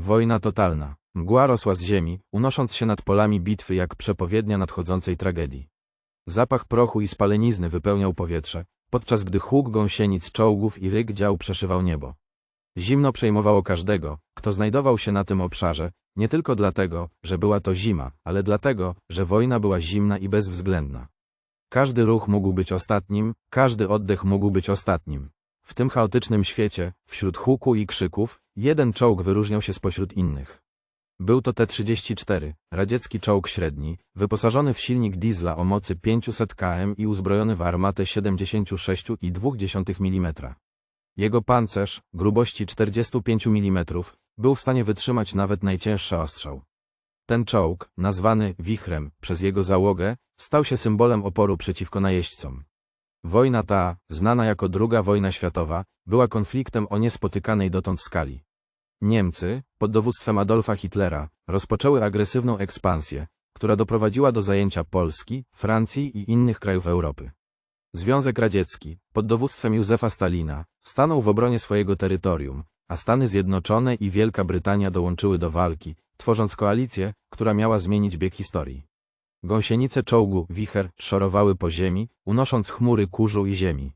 Wojna totalna. Mgła rosła z ziemi, unosząc się nad polami bitwy jak przepowiednia nadchodzącej tragedii. Zapach prochu i spalenizny wypełniał powietrze, podczas gdy huk gąsienic czołgów i ryk dział przeszywał niebo. Zimno przejmowało każdego, kto znajdował się na tym obszarze, nie tylko dlatego, że była to zima, ale dlatego, że wojna była zimna i bezwzględna. Każdy ruch mógł być ostatnim, każdy oddech mógł być ostatnim. W tym chaotycznym świecie, wśród huku i krzyków, jeden czołg wyróżniał się spośród innych. Był to T-34, radziecki czołg średni, wyposażony w silnik diesla o mocy 500 km i uzbrojony w armatę 76,2 mm. Jego pancerz, grubości 45 mm, był w stanie wytrzymać nawet najcięższy ostrzał. Ten czołg, nazwany wichrem przez jego załogę, stał się symbolem oporu przeciwko najeźdźcom. Wojna ta, znana jako II wojna światowa, była konfliktem o niespotykanej dotąd skali. Niemcy, pod dowództwem Adolfa Hitlera, rozpoczęły agresywną ekspansję, która doprowadziła do zajęcia Polski, Francji i innych krajów Europy. Związek Radziecki, pod dowództwem Józefa Stalina, stanął w obronie swojego terytorium, a Stany Zjednoczone i Wielka Brytania dołączyły do walki, tworząc koalicję, która miała zmienić bieg historii. Gąsienice czołgu Wicher szorowały po ziemi, unosząc chmury kurzu i ziemi.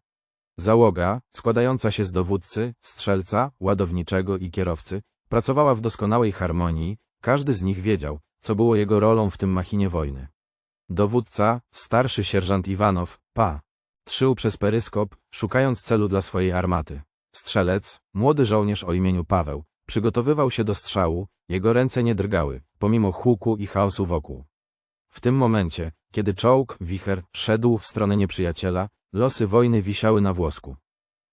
Załoga, składająca się z dowódcy, strzelca, ładowniczego i kierowcy, pracowała w doskonałej harmonii, każdy z nich wiedział, co było jego rolą w tym machinie wojny. Dowódca, starszy sierżant Iwanow, pa, trzył przez peryskop, szukając celu dla swojej armaty. Strzelec, młody żołnierz o imieniu Paweł, przygotowywał się do strzału, jego ręce nie drgały, pomimo huku i chaosu wokół. W tym momencie, kiedy czołg, wicher, szedł w stronę nieprzyjaciela, losy wojny wisiały na włosku.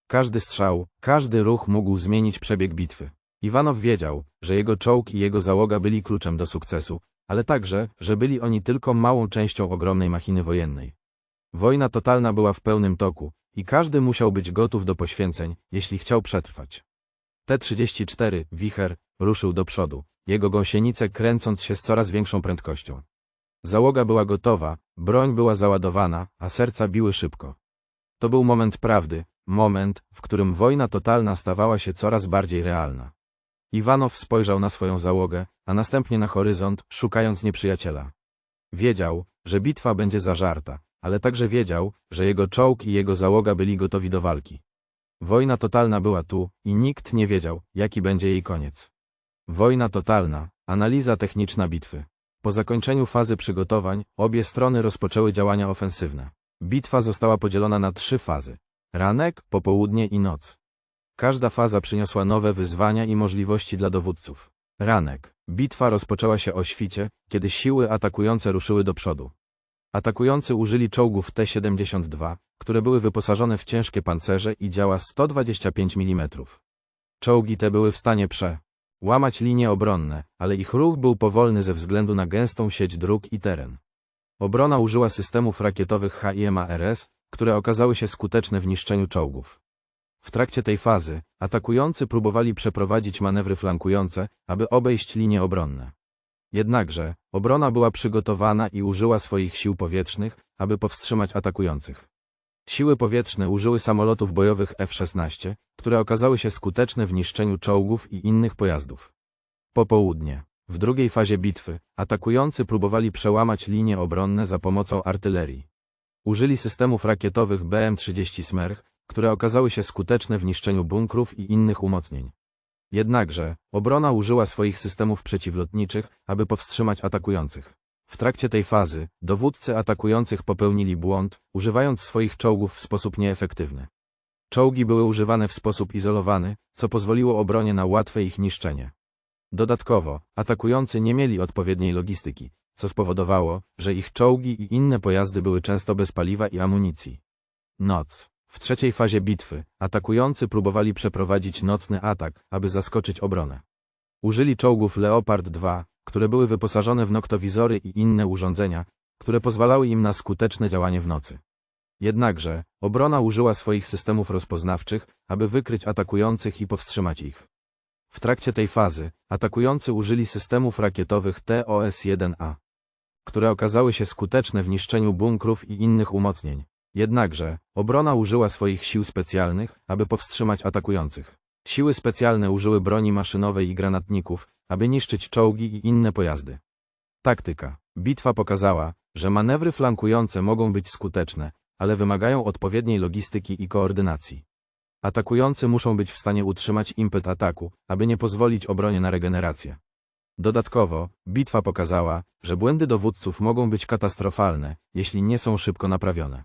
Każdy strzał, każdy ruch mógł zmienić przebieg bitwy. Iwanow wiedział, że jego czołg i jego załoga byli kluczem do sukcesu, ale także, że byli oni tylko małą częścią ogromnej machiny wojennej. Wojna totalna była w pełnym toku i każdy musiał być gotów do poświęceń, jeśli chciał przetrwać. T-34, wicher, ruszył do przodu, jego gąsienice kręcąc się z coraz większą prędkością. Załoga była gotowa, broń była załadowana, a serca biły szybko. To był moment prawdy, moment, w którym wojna totalna stawała się coraz bardziej realna. Iwanow spojrzał na swoją załogę, a następnie na horyzont, szukając nieprzyjaciela. Wiedział, że bitwa będzie zażarta, ale także wiedział, że jego czołg i jego załoga byli gotowi do walki. Wojna totalna była tu i nikt nie wiedział, jaki będzie jej koniec. Wojna totalna, analiza techniczna bitwy. Po zakończeniu fazy przygotowań, obie strony rozpoczęły działania ofensywne. Bitwa została podzielona na trzy fazy. Ranek, popołudnie i noc. Każda faza przyniosła nowe wyzwania i możliwości dla dowódców. Ranek. Bitwa rozpoczęła się o świcie, kiedy siły atakujące ruszyły do przodu. Atakujący użyli czołgów T-72, które były wyposażone w ciężkie pancerze i działa 125 mm. Czołgi te były w stanie prze łamać linie obronne, ale ich ruch był powolny ze względu na gęstą sieć dróg i teren. Obrona użyła systemów rakietowych HIMARS, które okazały się skuteczne w niszczeniu czołgów. W trakcie tej fazy atakujący próbowali przeprowadzić manewry flankujące, aby obejść linie obronne. Jednakże, obrona była przygotowana i użyła swoich sił powietrznych, aby powstrzymać atakujących. Siły powietrzne użyły samolotów bojowych F-16, które okazały się skuteczne w niszczeniu czołgów i innych pojazdów. Popołudnie. W drugiej fazie bitwy, atakujący próbowali przełamać linie obronne za pomocą artylerii. Użyli systemów rakietowych BM-30 Smerch, które okazały się skuteczne w niszczeniu bunkrów i innych umocnień. Jednakże, obrona użyła swoich systemów przeciwlotniczych, aby powstrzymać atakujących. W trakcie tej fazy, dowódcy atakujących popełnili błąd, używając swoich czołgów w sposób nieefektywny. Czołgi były używane w sposób izolowany, co pozwoliło obronie na łatwe ich niszczenie. Dodatkowo, atakujący nie mieli odpowiedniej logistyki, co spowodowało, że ich czołgi i inne pojazdy były często bez paliwa i amunicji. Noc. W trzeciej fazie bitwy, atakujący próbowali przeprowadzić nocny atak, aby zaskoczyć obronę. Użyli czołgów Leopard 2, które były wyposażone w noktowizory i inne urządzenia, które pozwalały im na skuteczne działanie w nocy. Jednakże, obrona użyła swoich systemów rozpoznawczych, aby wykryć atakujących i powstrzymać ich. W trakcie tej fazy, atakujący użyli systemów rakietowych TOS-1A, które okazały się skuteczne w niszczeniu bunkrów i innych umocnień. Jednakże, obrona użyła swoich sił specjalnych, aby powstrzymać atakujących. Siły specjalne użyły broni maszynowej i granatników, aby niszczyć czołgi i inne pojazdy. Taktyka. Bitwa pokazała, że manewry flankujące mogą być skuteczne, ale wymagają odpowiedniej logistyki i koordynacji. Atakujący muszą być w stanie utrzymać impet ataku, aby nie pozwolić obronie na regenerację. Dodatkowo, bitwa pokazała, że błędy dowódców mogą być katastrofalne, jeśli nie są szybko naprawione.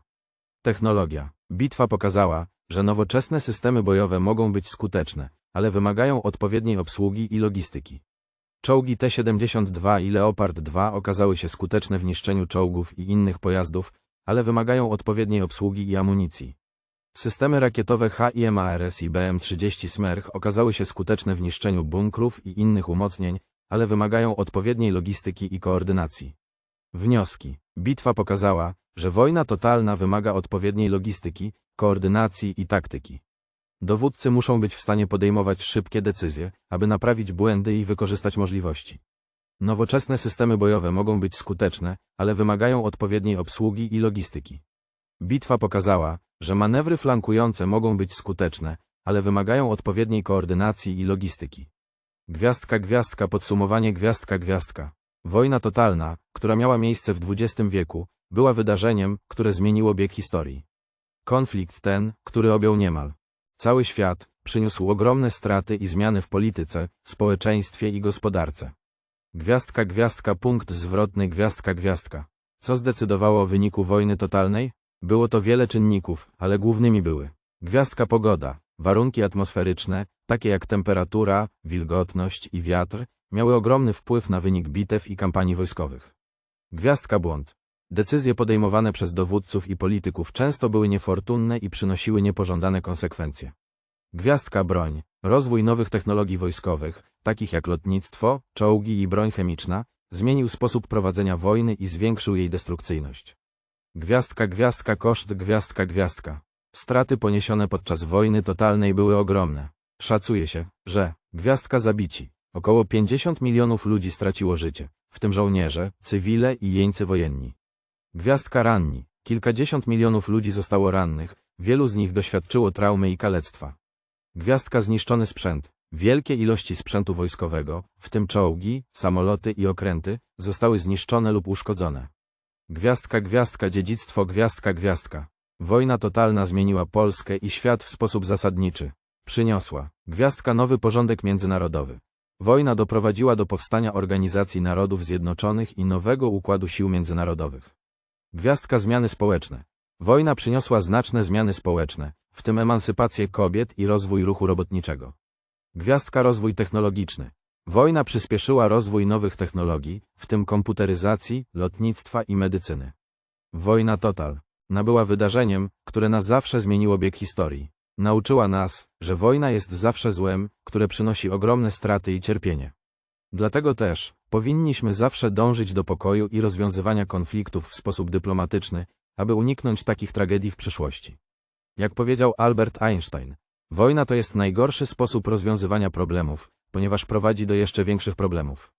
Technologia. Bitwa pokazała, że nowoczesne systemy bojowe mogą być skuteczne, ale wymagają odpowiedniej obsługi i logistyki. Czołgi T-72 i Leopard 2 okazały się skuteczne w niszczeniu czołgów i innych pojazdów, ale wymagają odpowiedniej obsługi i amunicji. Systemy rakietowe HIMARS i BM-30 Smerch okazały się skuteczne w niszczeniu bunkrów i innych umocnień, ale wymagają odpowiedniej logistyki i koordynacji. Wnioski. Bitwa pokazała, że wojna totalna wymaga odpowiedniej logistyki, koordynacji i taktyki. Dowódcy muszą być w stanie podejmować szybkie decyzje, aby naprawić błędy i wykorzystać możliwości. Nowoczesne systemy bojowe mogą być skuteczne, ale wymagają odpowiedniej obsługi i logistyki. Bitwa pokazała, że manewry flankujące mogą być skuteczne, ale wymagają odpowiedniej koordynacji i logistyki. Gwiazdka gwiazdka podsumowanie gwiazdka gwiazdka. Wojna totalna, która miała miejsce w XX wieku, była wydarzeniem, które zmieniło bieg historii. Konflikt ten, który objął niemal cały świat, przyniósł ogromne straty i zmiany w polityce, społeczeństwie i gospodarce. Gwiazdka gwiazdka punkt zwrotny gwiazdka gwiazdka. Co zdecydowało o wyniku wojny totalnej? Było to wiele czynników, ale głównymi były gwiazdka pogoda, warunki atmosferyczne, takie jak temperatura, wilgotność i wiatr, miały ogromny wpływ na wynik bitew i kampanii wojskowych. Gwiazdka błąd. Decyzje podejmowane przez dowódców i polityków często były niefortunne i przynosiły niepożądane konsekwencje. Gwiazdka broń. Rozwój nowych technologii wojskowych, takich jak lotnictwo, czołgi i broń chemiczna, zmienił sposób prowadzenia wojny i zwiększył jej destrukcyjność. Gwiazdka gwiazdka koszt gwiazdka gwiazdka. Straty poniesione podczas wojny totalnej były ogromne. Szacuje się, że gwiazdka zabici. Około 50 milionów ludzi straciło życie, w tym żołnierze, cywile i jeńcy wojenni. Gwiazdka ranni. Kilkadziesiąt milionów ludzi zostało rannych, wielu z nich doświadczyło traumy i kalectwa. Gwiazdka zniszczony sprzęt. Wielkie ilości sprzętu wojskowego, w tym czołgi, samoloty i okręty, zostały zniszczone lub uszkodzone. Gwiazdka gwiazdka dziedzictwo gwiazdka gwiazdka. Wojna totalna zmieniła Polskę i świat w sposób zasadniczy. Przyniosła gwiazdka nowy porządek międzynarodowy. Wojna doprowadziła do powstania Organizacji Narodów Zjednoczonych i nowego układu sił międzynarodowych. Gwiazdka zmiany społeczne. Wojna przyniosła znaczne zmiany społeczne, w tym emancypację kobiet i rozwój ruchu robotniczego. Gwiazdka rozwój technologiczny. Wojna przyspieszyła rozwój nowych technologii, w tym komputeryzacji, lotnictwa i medycyny. Wojna total nabyła wydarzeniem, które na zawsze zmieniło bieg historii. Nauczyła nas, że wojna jest zawsze złem, które przynosi ogromne straty i cierpienie. Dlatego też powinniśmy zawsze dążyć do pokoju i rozwiązywania konfliktów w sposób dyplomatyczny, aby uniknąć takich tragedii w przyszłości. Jak powiedział Albert Einstein, wojna to jest najgorszy sposób rozwiązywania problemów, ponieważ prowadzi do jeszcze większych problemów.